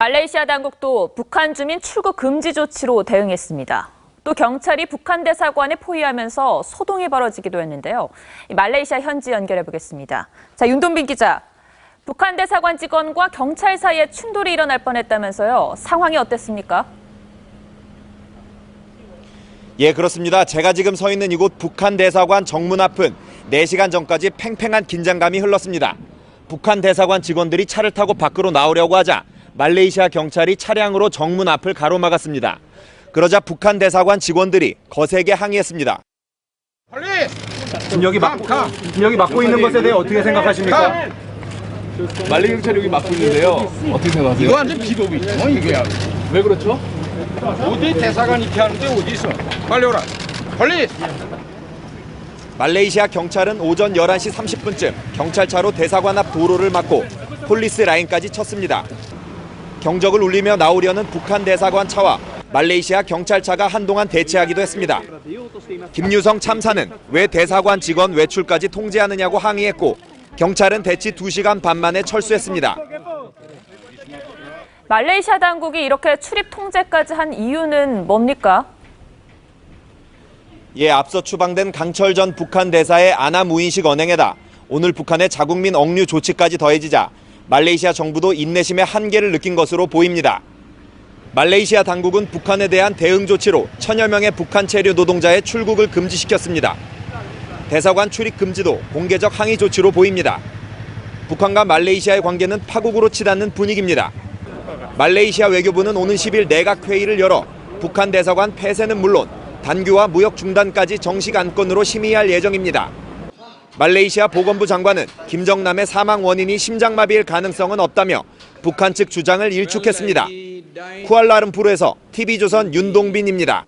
말레이시아 당국도 북한 주민 출국 금지 조치로 대응했습니다. 또 경찰이 북한 대사관에 포위하면서 소동이 벌어지기도 했는데요. 이 말레이시아 현지 연결해 보겠습니다. 자, 윤동빈 기자. 북한 대사관 직원과 경찰 사이에 충돌이 일어날 뻔했다면서요. 상황이 어땠습니까? 예, 그렇습니다. 제가 지금 서 있는 이곳 북한 대사관 정문 앞은 4시간 전까지 팽팽한 긴장감이 흘렀습니다. 북한 대사관 직원들이 차를 타고 밖으로 나오려고 하자 말레이시아 경찰이 차량으로 정문 앞을 가로막았습니다. 그러자 북한 대사관 직원들이 거세게 항의했습니다. 빨리 지금 여기 막고 지금 여기 막고 있는 것에 대해 어떻게 생각하십니까? 말레이 경찰이 여기 막고 있는데요. 어떻게 생각하세요? 이거 완전 비도비죠 이게 왜 그렇죠? 어디 대사관 이렇게 하는데 어디 있어 빨리 오라 빨리 말레이시아 경찰은 오전 11시 30분쯤 경찰차로 대사관 앞 도로를 막고 폴리스 라인까지 쳤습니다. 경적을 울리며 나오려는 북한 대사관 차와 말레이시아 경찰차가 한동안 대치하기도 했습니다. 김유성 참사는 왜 대사관 직원 외출까지 통제하느냐고 항의했고 경찰은 대치 2시간 반 만에 철수했습니다. 말레이시아 당국이 이렇게 출입 통제까지 한 이유는 뭡니까? 예, 앞서 추방된 강철 전 북한 대사의 아나 무인식 언행에다 오늘 북한의 자국민 억류 조치까지 더해지자 말레이시아 정부도 인내심의 한계를 느낀 것으로 보입니다. 말레이시아 당국은 북한에 대한 대응 조치로 천여 명의 북한 체류 노동자의 출국을 금지시켰습니다. 대사관 출입 금지도 공개적 항의 조치로 보입니다. 북한과 말레이시아의 관계는 파국으로 치닫는 분위기입니다. 말레이시아 외교부는 오는 10일 내각 회의를 열어 북한 대사관 폐쇄는 물론 단교와 무역 중단까지 정식 안건으로 심의할 예정입니다. 말레이시아 보건부 장관은 김정남의 사망 원인이 심장마비일 가능성은 없다며 북한 측 주장을 일축했습니다. 쿠알라룸푸르에서 TV조선 윤동빈입니다.